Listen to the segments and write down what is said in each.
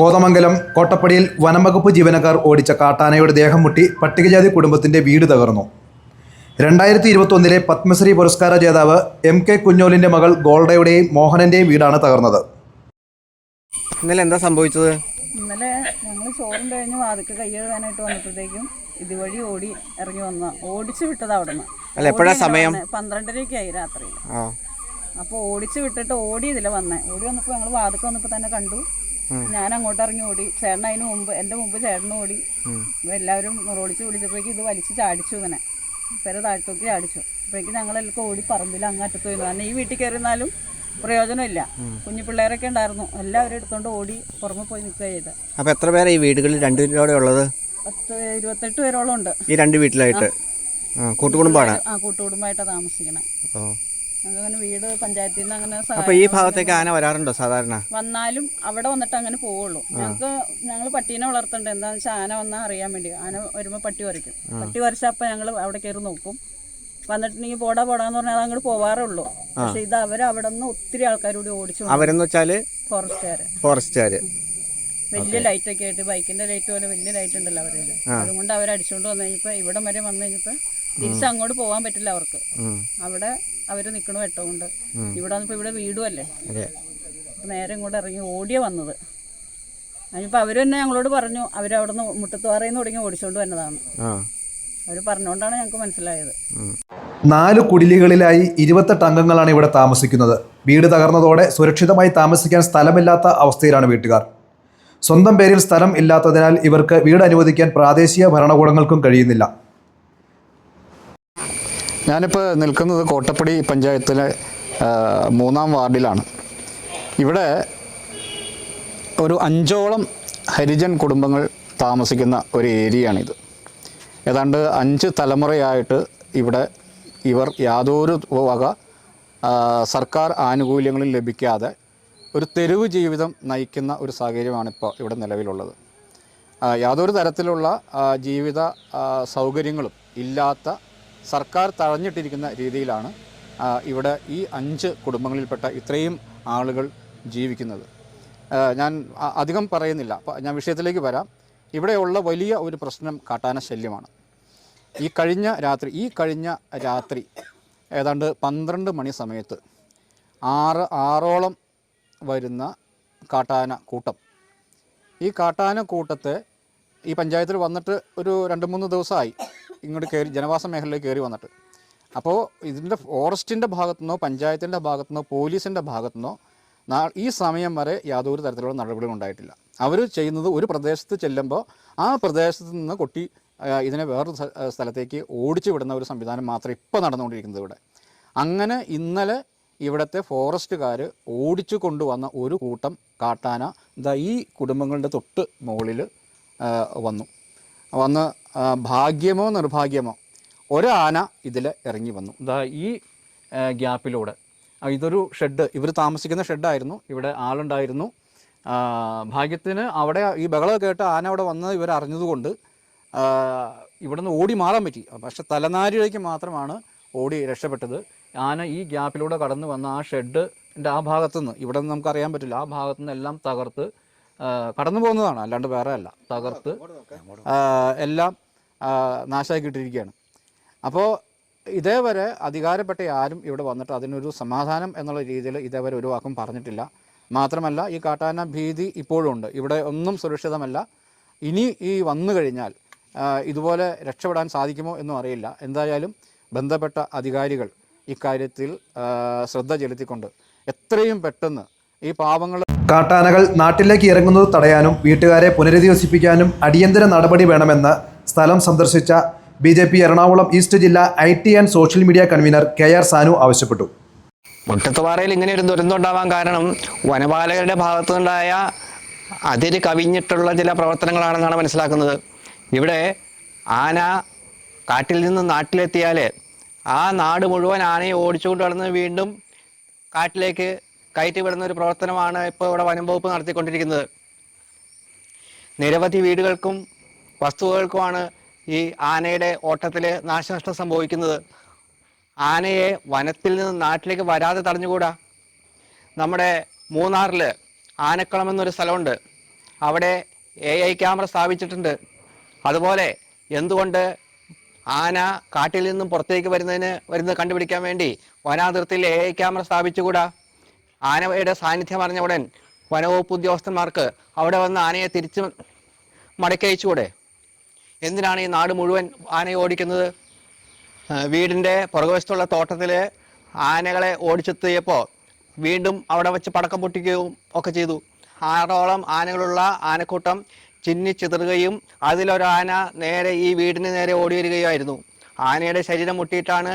കോതമംഗലം കോട്ടപ്പടിയിൽ വനംവകുപ്പ് ജീവനക്കാർ ഓടിച്ച കാട്ടാനയുടെ ദേഹം മുട്ടി പട്ടികജാതി കുടുംബത്തിന്റെ വീട് തകർന്നു. രണ്ടായിരത്തി ഇരുപത്തൊന്നിലെ പത്മശ്രീ പുരസ്കാര ജേതാവ് എം കെ കുഞ്ഞോലിന്റെ മകൾ ഗോൾഡയുടെയും മോഹനന്റെയും വീടാണ് തകർന്നത്. ഇന്നലെ എന്താ സംഭവിച്ചത്? ഇന്നലെ ഞങ്ങൾ ചോറും കഴിഞ്ഞ് വാതിക്ക് കൈ കഴുകാനായിട്ട് വന്നപ്പോഴത്തേക്കും ഇതുവഴി ഓടി ഇറങ്ങി വന്ന ഓടിച്ചു വിട്ടത് അവിടെ നിന്ന് സമയം? പന്ത്രണ്ടരക്കായി രാത്രി അപ്പോൾ ഓടിച്ചു വിട്ടിട്ട് ഓടി ഇതിലെ വന്നേ. ഓടി വന്നപ്പോൾ ഞങ്ങൾ വാതിക്ക് വന്നപ്പോൾ തന്നെ കണ്ടു. ഞാൻ അങ്ങോട്ട് ഇറങ്ങി ഓടി ചേട്ടൻ അതിന് മുമ്പ് എന്റെ മുമ്പ് ചേട്ടനും ഓടി എല്ലാവരും റോളിച്ച് വിളിച്ചപ്പോഴേക്കും ഇത് വലിച്ചു ചാടിച്ചു ഇങ്ങനെ പെര താഴ്ത്തോക്കി ചാടിച്ചു. അപ്പോഴേക്കും ഞങ്ങളെല്ലാം ഓടി പറമ്പിൽ അങ്ങ് അറ്റത്ത് പോയിരുന്നു കാരണം ഈ വീട്ടിൽ കയറിയിരുന്നാലും പ്രയോജനമില്ല. കുഞ്ഞു പിള്ളേരൊക്കെ ഉണ്ടായിരുന്നു. എല്ലാവരും എടുത്തോണ്ട് ഓടി പുറമെ പോയി നിൽക്കുക ചെയ്ത് അപ്പോൾ എത്ര പേരാ ഈ വീടുകളിൽ? രണ്ടു വീട്ടിലൂടെ ഉള്ളത്? പത്ത് ഇരുപത്തെട്ട് പേരോളം ഉണ്ട്. ഈ രണ്ട് വീട്ടിലായിട്ട്? ആ. കൂട്ടുകുടുംബമാണ് ആ കൂട്ടുകുടുംബമായിട്ടാണ് താമസിക്കണേ. അങ്ങനെ വീട് പഞ്ചായത്തിൽ നിന്ന് അങ്ങനെ അപ്പൊ ഈ ഭാഗത്തേക്ക് ആന വരാറുണ്ടോ സാധാരണ? വന്നാലും അവിടെ വന്നിട്ട് അങ്ങനെ പോവുള്ളൂ. ഞങ്ങൾക്ക് ഞങ്ങൾ പട്ടീനെ വളർത്തണ്ട്? എന്താണെന്ന് വെച്ചാൽ ആന വന്നാൽ അറിയാൻ വേണ്ടി. ആന വരുമ്പോൾ പട്ടി വരയ്ക്കും. പട്ടി വരച്ചപ്പോ ഞങ്ങൾ അവിടെ കയറി നോക്കും. വന്നിട്ടുണ്ടെങ്കിൽ പോടാ പോടാന്ന് പറഞ്ഞാൽ അത് അങ്ങോട്ട് പോവാറേ ഉള്ളൂ പക്ഷെ ഇത് അവർ അവിടെ നിന്ന് ഒത്തിരി ആൾക്കാരോട് ഓടിച്ചു അവരെന്ന് വെച്ചാൽ ഫോറസ്റ്റുകാര്. വലിയ ലൈറ്റ് ഒക്കെ ആയിട്ട് ബൈക്കിന്റെ ലൈറ്റ് പോലെ വലിയ ലൈറ്റ് ഉണ്ടല്ലോ അവരെ അതുകൊണ്ട് അവർ അടിച്ചുകൊണ്ട് വന്നു കഴിഞ്ഞപ്പോ ഇവിടം വരെ വന്നു കഴിഞ്ഞപ്പോ തിരിച്ചങ്ങോട്ട് പോകാൻ പറ്റില്ല അവർക്ക്. അവിടെ അവർ നിൽക്കണ കൊണ്ട് ഇവിടെ വന്നപ്പോൾ ഇവിടെ വീടും അല്ലേ? നേരെ ഇങ്ങോട്ട് ഇറങ്ങി ഓടിയ വന്നത്. അതിനിപ്പോൾ അവർ തന്നെ ഞങ്ങളോട് പറഞ്ഞു അവർ അവിടെ നിന്ന് മുട്ടത്തുവാറയിൽ നിന്ന് തുടങ്ങി ഓടിച്ചുകൊണ്ട് വന്നതാണ്. ആ. അവർ പറഞ്ഞുകൊണ്ടാണ് ഞങ്ങൾക്ക് മനസ്സിലായത്. നാല് കുടിലുകളിലായി ഇരുപത്തെട്ട് അംഗങ്ങളാണ് ഇവിടെ താമസിക്കുന്നത്. വീട് തകർന്നതോടെ സുരക്ഷിതമായി താമസിക്കാൻ സ്ഥലമില്ലാത്ത അവസ്ഥയിലാണ് വീട്ടുകാർ. സ്വന്തം പേരിൽ സ്ഥലം ഇല്ലാത്തതിനാൽ ഇവർക്ക് വീട് അനുവദിക്കാൻ പ്രാദേശിക ഭരണകൂടങ്ങൾക്കും കഴിയുന്നില്ല. ഞാനിപ്പോൾ നിൽക്കുന്നത് കോട്ടപ്പടി പഞ്ചായത്തിലെ മൂന്നാം വാർഡിലാണ്. ഇവിടെ ഒരു അഞ്ചോളം ഹരിജൻ കുടുംബങ്ങൾ താമസിക്കുന്ന ഒരു ഏരിയയാണിത്. ഏതാണ്ട് അഞ്ച് തലമുറയായിട്ട് ഇവിടെ ഇവർ യാതൊരു വക സർക്കാർ ആനുകൂല്യങ്ങളും ലഭിക്കാതെ ഒരു തെരുവ് ജീവിതം നയിക്കുന്ന ഒരു സാഹചര്യമാണിപ്പോൾ ഇവിടെ നിലവിലുള്ളത്. യാതൊരു തരത്തിലുള്ള ജീവിത സൗകര്യങ്ങളും ഇല്ലാത്ത സർക്കാർ തഴഞ്ഞിട്ടിരിക്കുന്ന രീതിയിലാണ് ഇവിടെ ഈ അഞ്ച് കുടുംബങ്ങളിൽപ്പെട്ട ഇത്രയും ആളുകൾ ജീവിക്കുന്നത്. ഞാൻ അധികം പറയുന്നില്ല. ഞാൻ വിഷയത്തിലേക്ക് വരാം. ഇവിടെയുള്ള വലിയ ഒരു പ്രശ്നം കാട്ടാന ശല്യമാണ്. ഈ കഴിഞ്ഞ രാത്രി ഈ കഴിഞ്ഞ രാത്രി ഏതാണ്ട് പന്ത്രണ്ട് മണി സമയത്ത് ആറ് ആറോളം വരുന്ന കാട്ടാന കൂട്ടം. ഈ കാട്ടാന കൂട്ടത്തെ ഈ പഞ്ചായത്തിൽ വന്നിട്ട് ഒരു രണ്ട് മൂന്ന് ദിവസമായി. ഇങ്ങോട്ട് കയറി ജനവാസ മേഖലയിലേക്ക് കയറി വന്നിട്ട്. അപ്പോൾ ഇതിന്റെ ഫോറസ്റ്റിന്റെ ഭാഗത്തുനിന്നോ പഞ്ചായത്തിന്റെ ഭാഗത്തുനിന്നോ പോലീസിന്റെ ഭാഗത്തുനിന്നോ ഈ സമയം വരെ യാതൊരു തരത്തിലുള്ള നടപടികളും ഉണ്ടായിട്ടില്ല. അവർ ചെയ്യുന്നത് ഒരു പ്രദേശത്ത് ചെല്ലുമ്പോൾ ആ പ്രദേശത്ത് നിന്ന് കൊട്ടി ഇതിനെ വേറൊരു സ്ഥലത്തേക്ക് ഓടിച്ചു വിടുന്ന ഒരു സംവിധാനം മാത്രം ഇപ്പോൾ നടന്നുകൊണ്ടിരിക്കുന്നത് ഇവിടെ. അങ്ങനെ ഇന്നലെ ഇവിടുത്തെ ഫോറസ്റ്റുകാർ ഓടിച്ചു കൊണ്ടുവന്ന ഒരു കൂട്ടം കാട്ടാന ഇതാ ഈ കുടുംബങ്ങളുടെ തൊട്ട് മുകളിൽ വന്നു. വന്ന് ഭാഗ്യമോ നിർഭാഗ്യമോ ഒരാന ഇതിൽ ഇറങ്ങി വന്നു. ഇതാ ഈ ഗ്യാപ്പിലൂടെ ഇതൊരു ഷെഡ് ഇവർ താമസിക്കുന്ന ഷെഡായിരുന്നു ഇവിടെ ആളുണ്ടായിരുന്നു. ഭാഗ്യത്തിന് അവിടെ ഈ ബഹളം കേട്ട് ആന അവിടെ വന്നത് ഇവർ അറിഞ്ഞതുകൊണ്ട് ഇവിടെ ഇവിടുന്ന് ഓടി മാറാൻ പറ്റി. പക്ഷെ തലനാരിഴയ്ക്ക് മാത്രമാണ് ഓടി രക്ഷപ്പെട്ടത്. ആന ഈ ഗ്യാപ്പിലൂടെ കടന്നു വന്ന ആ ഷെഡിന്റെ ആ ഭാഗത്തുനിന്ന് ഇവിടെ നിന്ന് നമുക്കറിയാൻ പറ്റില്ല ആ ഭാഗത്തുനിന്ന് എല്ലാം തകർത്ത് കടന്നു പോകുന്നതാണ് അല്ലാണ്ട് വേറെ അല്ല. തകർത്ത് എല്ലാം നാശമാക്കിയിട്ടിരിക്കുകയാണ് അപ്പോൾ ഇതേവരെ അധികാരപ്പെട്ട ആരും ഇവിടെ വന്നിട്ട് അതിനൊരു സമാധാനം എന്നുള്ള രീതിയിൽ ഇതേവരെ ഒരു വാക്കും പറഞ്ഞിട്ടില്ല. മാത്രമല്ല ഈ കാട്ടാന ഭീതി ഇപ്പോഴും ഉണ്ട്. ഇവിടെ ഒന്നും സുരക്ഷിതമല്ല. ഇനി ഈ വന്നു കഴിഞ്ഞാൽ ഇതുപോലെ രക്ഷപ്പെടാൻ സാധിക്കുമോ എന്നും അറിയില്ല. എന്തായാലും ബന്ധപ്പെട്ട അധികാരികൾ ഇക്കാര്യത്തിൽ ശ്രദ്ധ ചെലുത്തിക്കൊണ്ട് എത്രയും പെട്ടെന്ന് ഈ പാവങ്ങൾ കാട്ടാനകൾ നാട്ടിലേക്ക് ഇറങ്ങുന്നത് തടയാനും വീട്ടുകാരെ പുനരധിവസിപ്പിക്കാനും അടിയന്തര നടപടി വേണമെന്ന് സ്ഥലം സന്ദർശിച്ച B J P Ernakulam east ജില്ലാ I T and social media convener K R Sanu ആവശ്യപ്പെട്ടു. മുട്ടത്തുപാറയിൽ ഇങ്ങനെ ഒരു ദുരന്തം ഉണ്ടാവാൻ കാരണം വനപാലകരുടെ ഭാഗത്തുനിന്നുണ്ടായ അതിര് കവിഞ്ഞിട്ടുള്ള ചില പ്രവർത്തനങ്ങളാണെന്നാണ് മനസ്സിലാക്കുന്നത്. ഇവിടെ ആന കാട്ടിൽ നിന്ന് നാട്ടിലെത്തിയാൽ ആ നാട് മുഴുവൻ ആനയെ ഓടിച്ചുകൊണ്ട് നടന്ന് വീണ്ടും കാട്ടിലേക്ക് കയറ്റി വിടുന്ന ഒരു പ്രവർത്തനമാണ് ഇപ്പോൾ ഇവിടെ വനം വകുപ്പ് നടത്തിക്കൊണ്ടിരിക്കുന്നത്. നിരവധി വീടുകൾക്കും വസ്തുവകൾക്കുമാണ് ഈ ആനയുടെ ഓട്ടത്തിൽ നാശനഷ്ടം സംഭവിക്കുന്നത്. ആനയെ വനത്തിൽ നിന്ന് നാട്ടിലേക്ക് വരാതെ തടഞ്ഞുകൂടാ. നമ്മുടെ മൂന്നാറിൽ ആനക്കളം എന്നൊരു സ്ഥലമുണ്ട്. അവിടെ എ ഐ ക്യാമറ സ്ഥാപിച്ചിട്ടുണ്ട്. അതുപോലെ എന്തുകൊണ്ട് ആന കാട്ടിൽ നിന്നും പുറത്തേക്ക് വരുന്നതിന് വരുന്നത് കണ്ടുപിടിക്കാൻ വേണ്ടി വനാതിർത്തിയിൽ എ ഐ ക്യാമറ സ്ഥാപിച്ചുകൂടാ? ആനയുടെ സാന്നിധ്യം അറിഞ്ഞ ഉടൻ വനവകുപ്പ് ഉദ്യോഗസ്ഥന്മാർക്ക് അവിടെ വന്ന് ആനയെ തിരിച്ച് മടക്കയച്ചുകൂടെ? എന്തിനാണ് ഈ നാട് മുഴുവൻ ആനയെ ഓടിക്കുന്നത്? വീടിന്റെ പുറകുവശത്തുള്ള തോട്ടത്തിൽ ആനകളെ ഓടിച്ചെത്തിയപ്പോൾ വീണ്ടും അവിടെ വെച്ച് പടക്കം പൊട്ടിക്കുകയും ഒക്കെ ചെയ്തു. ആറോളം ആനകളുള്ള ആനക്കൂട്ടം ചിന്നി ചിതറുകയും അതിലൊരാന നേരെ ഈ വീടിന് നേരെ ഓടി വരികയായിരുന്നു. ആനയുടെ ശരീരം മുട്ടിയിട്ടാണ്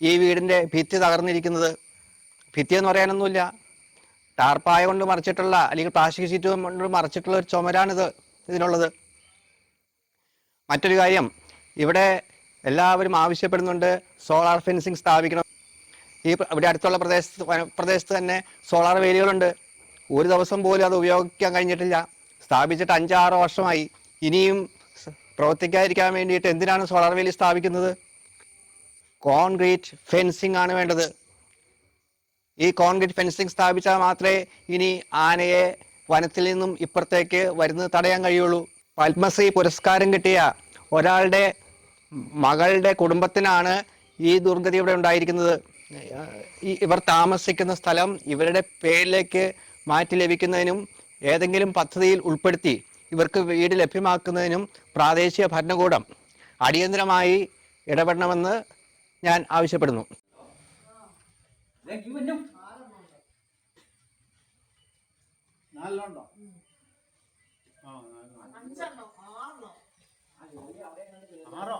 ഈ വീടിന്റെ ഭിത്തി തകർന്നിരിക്കുന്നത്. ഭിത്തി എന്ന് പറയാനൊന്നുമില്ല ടാർപ്പായ കൊണ്ട് മറിച്ചിട്ടുള്ള അല്ലെങ്കിൽ പ്ലാസ്റ്റിക് ഷീറ്റ് കൊണ്ട് മറിച്ചിട്ടുള്ള ഒരു ചുമരാണിത് ഇതിനുള്ളത്. മറ്റൊരു കാര്യം ഇവിടെ എല്ലാവരും ആവശ്യപ്പെടുന്നുണ്ട് സോളാർ ഫെൻസിങ് സ്ഥാപിക്കണം. ഈ ഇവിടെ അടുത്തുള്ള പ്രദേശത്ത് പ്രദേശത്ത് തന്നെ സോളാർ വേലികളുണ്ട്. ഒരു ദിവസം പോലും അത് ഉപയോഗിക്കാൻ കഴിഞ്ഞിട്ടില്ല. സ്ഥാപിച്ചിട്ട് അഞ്ചാറ് വർഷമായി. ഇനിയും പ്രവർത്തിക്കാതിരിക്കാൻ വേണ്ടിയിട്ട് എന്തിനാണ് സോളാർ വേലി സ്ഥാപിക്കുന്നത്? കോൺക്രീറ്റ് ഫെൻസിങ് ആണ് വേണ്ടത്. ഈ കോൺക്രീറ്റ് ഫെൻസിങ് സ്ഥാപിച്ചാൽ മാത്രമേ ഇനി ആനയെ വനത്തിൽ നിന്നും ഇപ്പുറത്തേക്ക് വരുന്നത് തടയാൻ കഴിയുള്ളൂ. പത്മശ്രീ പുരസ്കാരം കിട്ടിയ ഒരാളുടെ മകളുടെ കുടുംബത്തിനാണ് ഈ ദുർഗതി ഇവിടെ ഉണ്ടായിരിക്കുന്നത്. ഇവർ താമസിക്കുന്ന സ്ഥലം ഇവരുടെ പേരിലേക്ക് മാറ്റി ലഭിക്കുന്നതിനും ഏതെങ്കിലും പദ്ധതിയിൽ ഉൾപ്പെടുത്തി ഇവർക്ക് വീട് ലഭ്യമാക്കുന്നതിനും പ്രാദേശിക ഭരണകൂടം അടിയന്തരമായി ഇടപെടണമെന്ന് ഞാൻ ആവശ്യപ്പെടുന്നു. ഇവനും നാലെണ്ണോ. ആ നാലെണ്ണോ ആറോ?